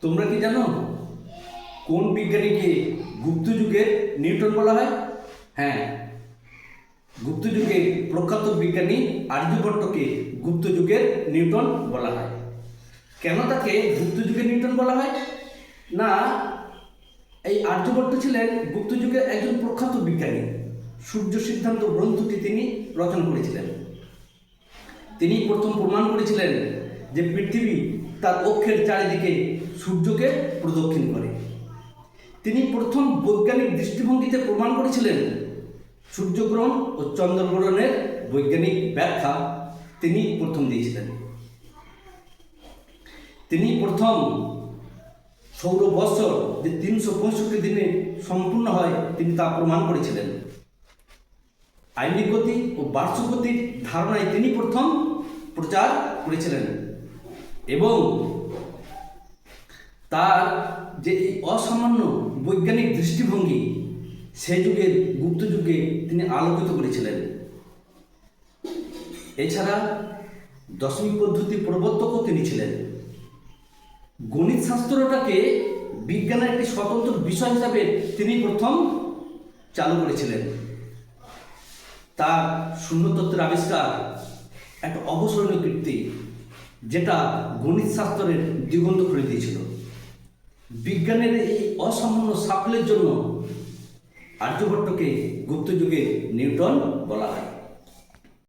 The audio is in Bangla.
তোমরা কি জানো? কোন বিজ্ঞানীকে গুপ্ত যুগের নিউটন বলা হয়? হ্যাঁ। গুপ্ত যুগের প্রখ্যাত বিজ্ঞানী আর্যভট্টকে গুপ্ত যুগের নিউটন বলা হয়। কেন তাকে গুপ্ত যুগের নিউটন বলা হয়? না, এই আর্যভট্ট ছিলেন গুপ্ত যুগের একজন প্রখ্যাত বিজ্ঞানী। সূর্য সিদ্ধান্ত গ্রন্থটি তিনি রচনা করেছিলেন। তিনি প্রথম প্রমাণ করেছিলেন যে পৃথিবী তার অক্ষের চারিদিকে সূর্যকে প্রদক্ষিণ করে। তিনি প্রথম বৈজ্ঞানিক দৃষ্টিভঙ্গিতে প্রমাণ করেছিলেন, সূর্যগ্রহণ ও চন্দ্রগ্রহণের বৈজ্ঞানিক ব্যাখ্যা তিনি প্রথম দিয়েছিলেন। তিনি প্রথম সৌর বৎসর যে তিনশো পঁয়ষট্টি দিনে সম্পূর্ণ হয়, তিনি তা প্রমাণ করেছিলেন। আইনিক গতি ও বার্ষগতির ধারণায় তিনি প্রথম প্রচার করেছিলেন। এবং তার যে এই অসামান্য বৈজ্ঞানিক দৃষ্টিভঙ্গি সে যুগের গুপ্ত যুগে তিনি আলোকিত করেছিলেন। এছাড়া দশমিক পদ্ধতি প্রবর্তকও তিনি ছিলেন। গণিত শাস্ত্রটাকে বিজ্ঞানের একটি স্বতন্ত্র বিষয় হিসাবে তিনি প্রথম চালু করেছিলেন। তার শূন্যতত্ত্বের আবিষ্কার একটা অবসরণীয় কীর্তি। যেটা গণিত শাস্ত্রের দিগন্ত খুলে দিয়েছিল। বিজ্ঞানের এই অসামান্য সাফল্যের জন্য আর্যভট্টকে গুপ্তযুগে নিউটন বলা হয়।